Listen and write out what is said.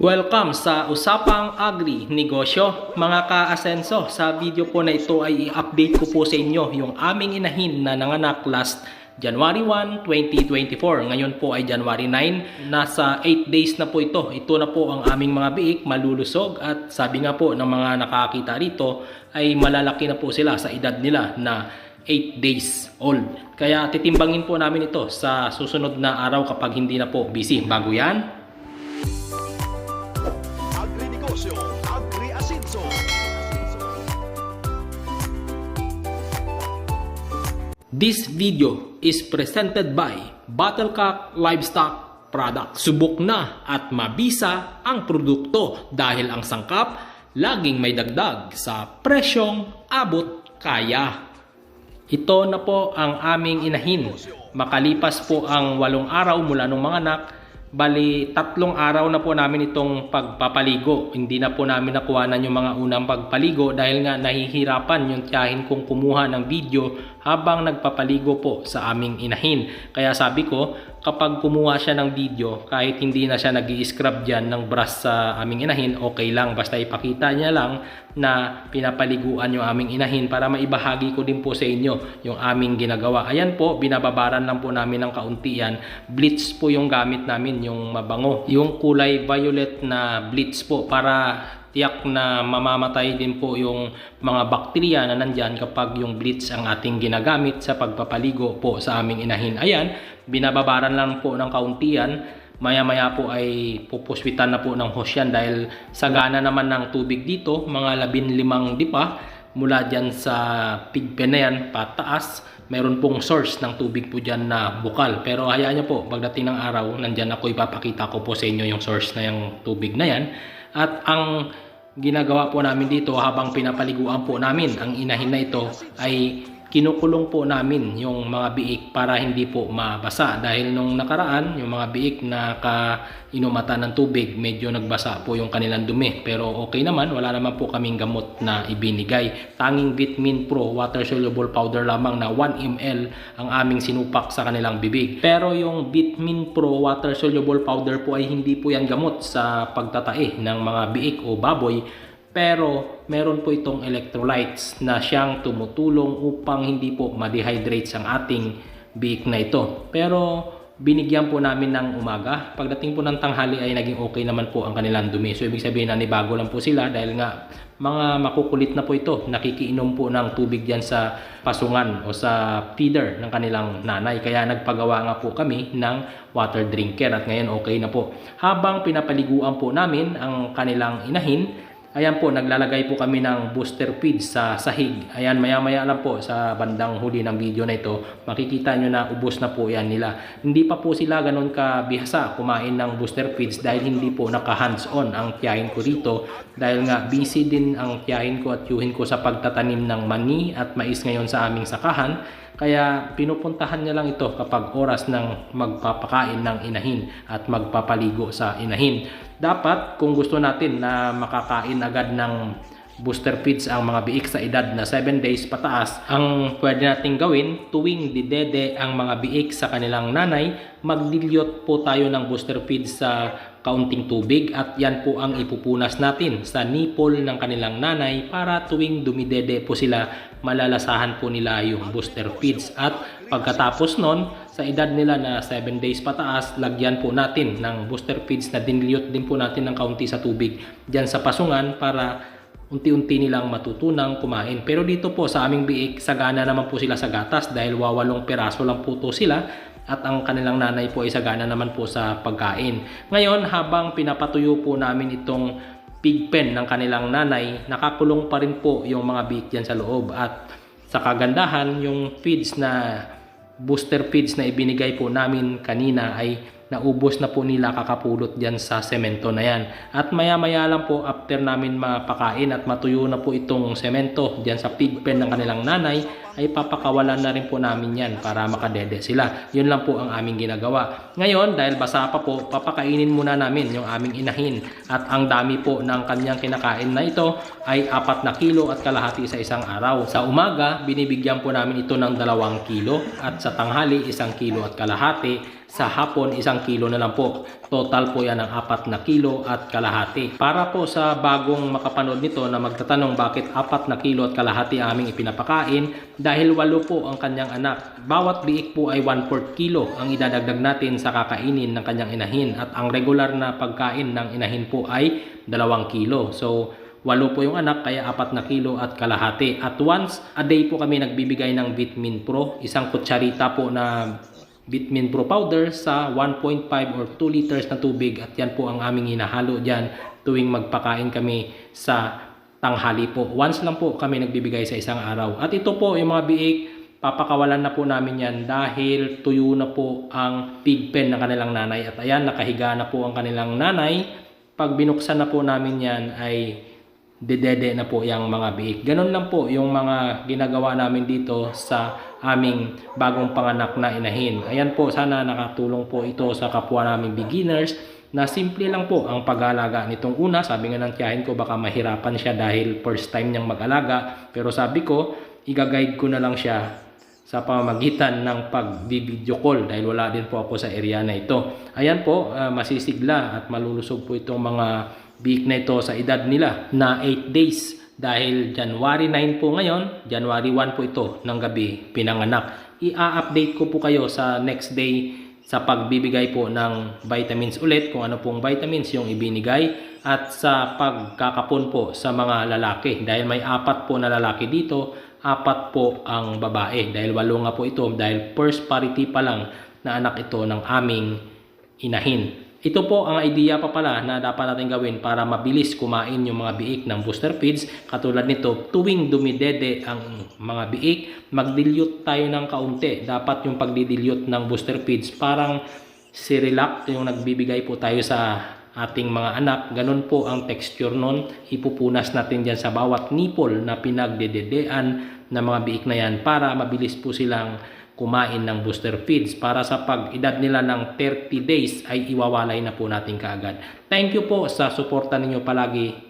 Welcome sa Usapang Agri Negosyo. Mga ka-asenso, sa video po na ito ay i-update ko po sa inyo yung aming inahin na nanganak last January 1, 2024. Ngayon po ay January 9. Nasa 8 days na po ito. Ito na po ang aming mga biik, malulusog at sabi nga po ng mga nakakita rito ay malalaki na po sila sa edad nila na 8 days old. Kaya titimbangin po namin ito sa susunod na araw kapag hindi na po busy. Bago yan, Agrinegosyo, Agri-Asinso. This video is presented by Battlecock Livestock Product. Subok na at mabisa ang produkto dahil ang sangkap laging may dagdag sa presyong abot kaya. Ito na po ang aming inahin. Makalipas po ang walong araw mula nung mga anak, bali tatlong araw na po namin itong pagpapaligo. Hindi na po namin nakuhanan yung mga unang pagpaligo dahil nga nahihirapan yung tiyahin kong kumuha ng video habang nagpapaligo po sa aming inahin. Kaya sabi ko, kapag kumuha siya ng video, kahit hindi na siya nag scrub dyan ng brush sa aming inahin, okay lang. Basta ipakita niya lang na pinapaliguan yung aming inahin para maibahagi ko din po sa inyo yung aming ginagawa. Ayan po, binababaran lang po namin ng kaunti yan. Bleach po yung gamit namin, yung mabango. Yung kulay violet na bleach po para tiyak na mamamatay din po yung mga bakterya na nandyan kapag yung bleach ang ating ginagamit sa pagpapaligo po sa aming inahin. Ayan, binababaran lang po ng kaunti yan. Maya-maya po ay pupuswitan na po ng hose yan dahil sagana naman ng tubig dito, mga labin limang dipa mula dyan sa pigpen na yan pataas. Meron pong source ng tubig po dyan na bukal. Pero hayaan nyo po, pagdating ng araw, nandyan ako ipapakita ko po sa inyo yung source na yung tubig na yan. At ang ginagawa po namin dito habang pinapaliguan po namin ang inahin na ito ay kinukulong po namin yung mga biik para hindi po mabasa. Dahil nung nakaraan yung mga biik na kainumata ng tubig medyo nagbasa po yung kanilang dumi. Pero okay naman wala naman po kaming gamot na ibinigay. Tanging vitamin pro water soluble powder lamang na 1 ml ang aming sinupak sa kanilang bibig. Pero yung vitamin pro water soluble powder po ay hindi po yan gamot sa pagtatae ng mga biik o baboy pero meron po itong electrolytes na siyang tumutulong upang hindi po ma-dehydrate ang ating biik na ito. Pero binigyan po namin ng umaga. Pagdating po ng tanghali ay naging okay naman po ang kanilang dumi. So ibig sabihin na nibago lang po sila dahil nga mga makukulit na po ito. Nakikiinom po ng tubig diyan sa pasungan o sa feeder ng kanilang nanay. Kaya nagpagawa nga po kami ng water drinker at ngayon okay na po. Habang pinapaliguan po namin ang kanilang inahin, Ayan po, naglalagay po kami ng booster feed sa sahig. Ayan, maya-maya lang po sa bandang huli ng video na ito, makikita nyo na ubos na po yan nila. Hindi pa po sila ganun kabihasa kumain ng booster feeds dahil hindi po naka hands-on ang tiyahin ko rito. Dahil nga busy din ang tiyahin ko at yuhin ko sa pagtatanim ng mani at mais ngayon sa aming sakahan. Kaya pinupuntahan niya lang ito kapag oras ng magpapakain ng inahin at magpapaligo sa inahin. Dapat kung gusto natin na makakain agad ng booster feeds ang mga biik sa edad na 7 days pataas, ang pwede nating gawin tuwing didede ang mga biik sa kanilang nanay, magdilyot po tayo ng booster feeds sa kaunting tubig at yan po ang ipupunas natin sa nipple ng kanilang nanay para tuwing dumidede po sila malalasahan po nila yung booster feeds at pagkatapos nun sa edad nila na 7 days pataas lagyan po natin ng booster feeds na diniliyot din po natin ng kaunti sa tubig dyan sa pasungan para unti-unti nilang matutunang kumain. Pero dito po sa aming biik, sagana naman po sila sa gatas dahil wawalong peraso lang po to sila at ang kanilang nanay po ay sagana naman po sa pagkain. Ngayon, habang pinapatuyo po namin itong pig pen ng kanilang nanay, nakakulong pa rin po yung mga biik dyan sa loob at sa kagandahan, yung feeds na booster feeds na ibinigay po namin kanina ay naubos na po nila kakapulot dyan sa semento na yan. At maya maya lang po after namin mapakain at matuyo na po itong semento dyan sa pig pen ng kanilang nanay ay papakawalan na rin po namin yan para makadede sila. Yun lang po ang aming ginagawa. Ngayon, dahil basa pa po, papakainin muna namin yung aming inahin. At ang dami po ng kanyang kinakain na ito ay apat na kilo at kalahati sa isang araw. Sa umaga, binibigyan po namin ito ng dalawang kilo at sa tanghali, isang kilo at kalahati. Sa hapon, isang kilo na lang po. Total po yan ng apat na kilo at kalahati. Para po sa bagong makapanood nito na magtatanong bakit apat na kilo at kalahati aming ipinapakain, dahil walo po ang kanyang anak. Bawat biik po ay 1/4 kilo ang idadagdag natin sa kakainin ng kanyang inahin. At ang regular na pagkain ng inahin po ay 2 kilo. So, Walo po yung anak, kaya apat na kilo at kalahati. At once a day po kami nagbibigay ng Vitamin Pro. Isang kutsarita po na Vitamin Pro powder sa 1.5 or 2 liters na tubig. At yan po ang aming hinahalo dyan tuwing magpakain kami sa tanghali po. Once lang po kami nagbibigay sa isang araw. At ito po yung mga biik, papakawalan na po namin yan dahil tuyo na po ang pig pen ng kanilang nanay. At ayan, nakahiga na po ang kanilang nanay. Pag binuksan na po namin yan ay dedede na po yung mga biik. Ganun lang po yung mga ginagawa namin dito sa aming bagong panganak na inahin. Ayan po, sana nakatulong po ito sa kapwa naming beginners na simple lang po ang pag-alaga nitong una. Sabi nga ng tiyahin ko baka mahirapan siya dahil first time niyang mag-alaga. Pero sabi ko, igaguide ko na lang siya sa pamamagitan ng pag-video call dahil wala din po ako sa area na ito. Ayan po, ah, masisigla at malulusog po itong mga big na ito sa edad nila na 8 days dahil January 9 po ngayon, January 1 po ito ng gabi pinanganak. I-update ko po kayo sa next day sa pagbibigay po ng vitamins ulit kung ano pong vitamins yung ibinigay at sa pagkakapon po sa mga lalaki dahil may apat po na lalaki dito apat po ang babae dahil walo nga po ito dahil first parity pa lang na anak ito ng aming inahin. Ito po ang idea pa pala na dapat natin gawin para mabilis kumain yung mga biik ng booster feeds. Katulad nito, tuwing dumidede ang mga biik, mag-dilute tayo ng kaunti. Dapat yung pagdidilyute ng booster feeds parang Cerelac yung nagbibigay po tayo sa ating mga anak. Ganun po ang texture nun. Ipupunas natin dyan sa bawat nipple na pinagdededean ng mga biik na yan para mabilis po silang kumain ng booster feeds para sa pag-edad nila ng 30 days ay iwawalay na po natin kaagad. Thank you po sa suporta ninyo palagi.